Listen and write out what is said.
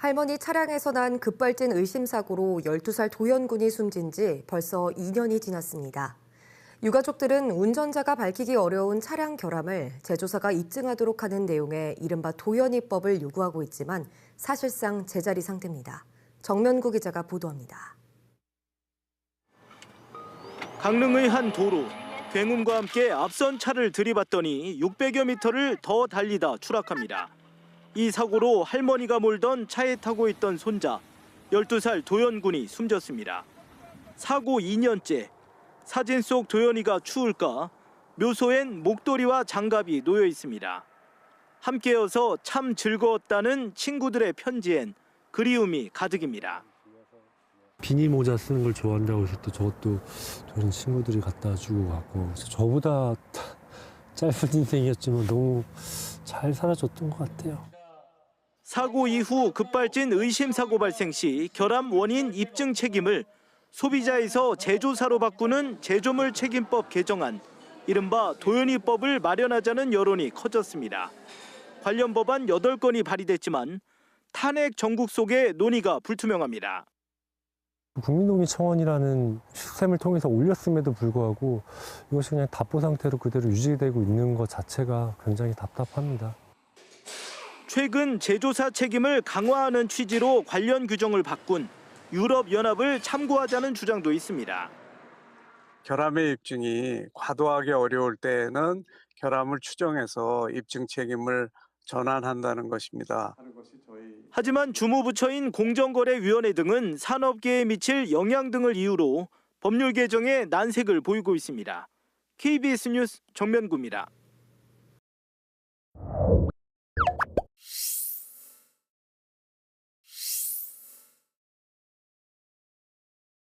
할머니 차량에서 난 급발진 의심 사고로 12살 도현군이 숨진 지 벌써 2년이 지났습니다. 유가족들은 운전자가 밝히기 어려운 차량 결함을 제조사가 입증하도록 하는 내용의 이른바 도현이법을 요구하고 있지만 사실상 제자리 상태입니다. 정면구 기자가 보도합니다. 강릉의 한 도로 굉음과 함께 앞선 차를 들이받더니 600여 미터를 더 달리다 추락합니다. 이 사고로 할머니가 몰던 차에 타고 있던 손자 12살 도연 군이 숨졌습니다. 사고 2년째 사진 속 도연이가 추울까 묘소엔 목도리와 장갑이 놓여 있습니다. 함께여서 참 즐거웠다는 친구들의 편지엔 그리움이 가득입니다. 비니 모자 쓰는 걸 좋아한다고 해서 또 저것도 다른 친구들이 갖다 주고 갔고 저보다 짧은 인생이었지만 너무 잘 살아줬던 것 같아요. 사고 이후 급발진 의심 사고 발생 시 결함 원인 입증 책임을 소비자에서 제조사로 바꾸는 제조물 책임법 개정안 이른바 도연이법을 마련하자는 여론이 커졌습니다. 관련 법안 8건이 발의됐지만 탄핵 전국 속의 논의가 불투명합니다. 국민노무청원이라는 시스템을 통해서 올렸음에도 불구하고 이것이 그냥 답보 상태로 그대로 유지되고 있는 것 자체가 굉장히 답답합니다. 최근 제조사 책임을 강화하는 취지로 관련 규정을 바꾼 유럽연합을 참고하자는 주장도 있습니다. 결함의 입증이 과도하게 어려울 때에는 결함을 추정해서 입증 책임을 전환한다는 것입니다. 하지만 주무부처인 공정거래위원회 등은 산업계에 미칠 영향 등을 이유로 법률 개정에 난색을 보이고 있습니다. KBS 뉴스 정면구입니다.